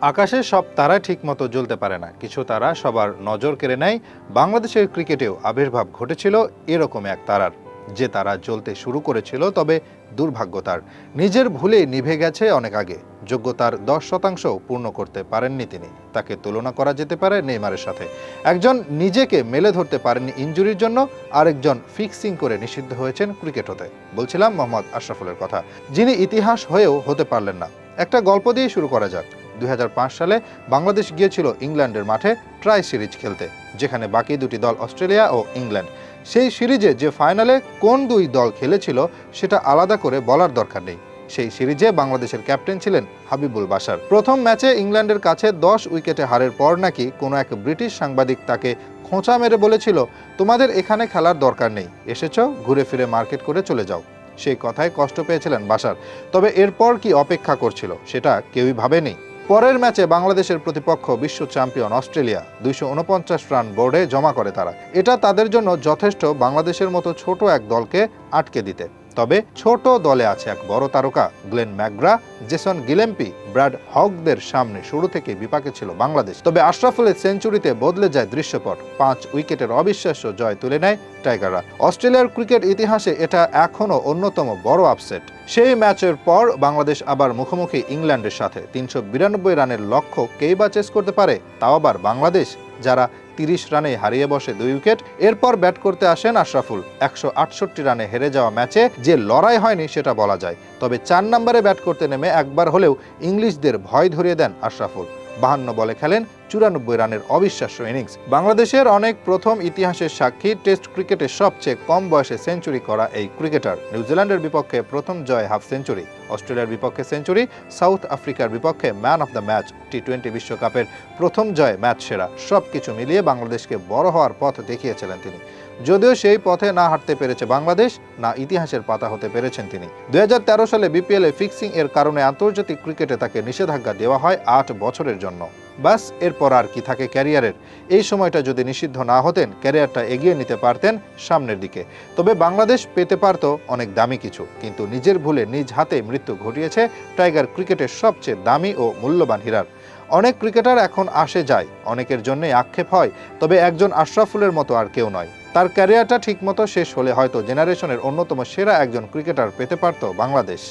আকাশে সব তারা ঠিকমতো জ্বলতে পারে না। কিছু তারা সবার নজর কেড়ে নেয়। বাংলাদেশের ক্রিকেটেও আবির্ভাব ঘটেছিল এরকম এক তারার। যে তারা জ্বলতে শুরু করেছিল তবে দুর্ভাগ্য তার। নিজের ভুলে নিভে গেছে অনেক আগে। যোগ্যতার দশ শতাংশ পূর্ণ করতে পারেননি তিনি। তাকে তুলনা করা যেতে পারে নেইমারের সাথে। একজন নিজেকে মেলে ধরতে পারেননি ইঞ্জুরির জন্য, আরেকজন ফিক্সিং করে নিষিদ্ধ হয়েছেন ক্রিকেট হতে। বলছিলাম মোহাম্মদ আশরাফুলের কথা। যিনি ইতিহাস হয়েও হতে পারলেন না। একটা গল্প দিয়ে শুরু করা যাক। দুই হাজার পাঁচ সালে বাংলাদেশ গিয়েছিল ইংল্যান্ডের মাঠে ট্রাই সিরিজ খেলতে, যেখানে বাকি দুটি দল অস্ট্রেলিয়া ও ইংল্যান্ড। সেই সিরিজে যে ফাইনালে কোন দুই দল খেলেছিল সেটা আলাদা করে বলার দরকার নেই। সেই সিরিজে বাংলাদেশের ক্যাপ্টেন ছিলেন হাবিবুল বাসার প্রথম ম্যাচে ইংল্যান্ডের কাছে দশ উইকেটে হারের পর নাকি কোনো এক ব্রিটিশ সাংবাদিক তাকে খোঁচা মেরে বলেছিল, তোমাদের এখানে খেলার দরকার নেই, এসেছ, ঘুরে ফিরে মার্কেট করে চলে যাও। সেই কথায় কষ্ট পেয়েছিলেন বাসার তবে এরপর কি অপেক্ষা করছিল, সেটা কেউই ভাবেনি। পরের ম্যাচে বাংলাদেশের প্রতিপক্ষ বিশ্ব চ্যাম্পিয়ন অস্ট্রেলিয়া দুইশো উনপঞ্চাশ রান বোর্ডে জমা করে তারা। এটা তাদের জন্য যথেষ্ট বাংলাদেশের মতো ছোট এক দলকে আটকে দিতে। তবে ছোট দলে আছে এক বড় তারকা, Glenn McGrath, Jason Gillespie, Brad হকদের সামনে শুরু থেকে বিপাকে ছিল বাংলাদেশ। তবে আশরাফুলের সেঞ্চুরিতে বদলে যায় দৃশ্যপট। পাঁচ উইকেটের অবিশ্বাস্য জয় তুলে নেয় টাইগাররা। অস্ট্রেলিয়ার ক্রিকেট ইতিহাসে এটা এখনও অন্যতম বড় আপসেট। সেই ম্যাচের পর বাংলাদেশ আবার মুখোমুখি ইংল্যান্ডের সাথে। তিনশো বিরানব্বই রানের লক্ষ্য কেই বা চেস করতে পারে, তাও আবার বাংলাদেশ, যারা তিরিশ রানে হারিয়ে বসে দুই উইকেট। এরপর ব্যাট করতে আসেন আশরাফুল। একশো আটষট্টি রানে হেরে যাওয়া ম্যাচে যে লড়াই হয়নি সেটা বলা যায়। তবে চার নম্বরে ব্যাট করতে নেমে একবার হলেও ইংলিশদের ভয় ধরিয়ে দেন আশরাফুল। বাহান্ন বলে খেলেন চুরানব্বই রানের অবিশ্বাস্য ইনিংস। বাংলাদেশের অনেক প্রথম ইতিহাসের সাক্ষী, টেস্ট ক্রিকেটে সবচেয়ে কম বয়সে সেঞ্চুরি করা এই ক্রিকেটার। নিউজিল্যান্ডের বিপক্ষে প্রথম জয় হাফ সেঞ্চুরি, অস্ট্রেলিয়ার বিপক্ষে সেঞ্চুরি, সাউথ আফ্রিকার বিপক্ষে man of the match T twenty বিশ্বকাপের প্রথম জয় ম্যাচ সেরা। সব কিছু মিলিয়ে বাংলাদেশকে বড় হওয়ার পথ দেখিয়েছিলেন তিনি। যদিও সেই পথে না হাঁটতে পেরেছে বাংলাদেশ, না ইতিহাসের পাতা হতে পেরেছেন তিনি। দু হাজার তেরো সালে বিপিএল ফিক্সিং এর কারণে আন্তর্জাতিক ক্রিকেটে তাকে নিষেধাজ্ঞা দেওয়া হয় আট বছরের জন্য। বাস, এরপর আর কি থাকে ক্যারিয়ারের। এই সময়টা যদি নিষিদ্ধ না হতেন, ক্যারিয়ারটা এগিয়ে নিতে পারতেন সামনের দিকে। তবে বাংলাদেশ পেতে পারত অনেক দামি কিছু, কিন্তু নিজের ভুলে নিজ হাতে মৃত্যু ঘটিয়েছে টাইগার ক্রিকেটের সবচেয়ে দামি ও মূল্যবান হীরার। অনেক ক্রিকেটার এখন আসে যায়, অনেকের জন্যই আক্ষেপ হয়, তবে একজন আশরাফুলের মতো আর কেউ নয়। তার ক্যারিয়ারটা ঠিকমতো শেষ হলে হয়তো জেনারেশনের অন্যতম সেরা একজন ক্রিকেটার পেতে পারত বাংলাদেশ।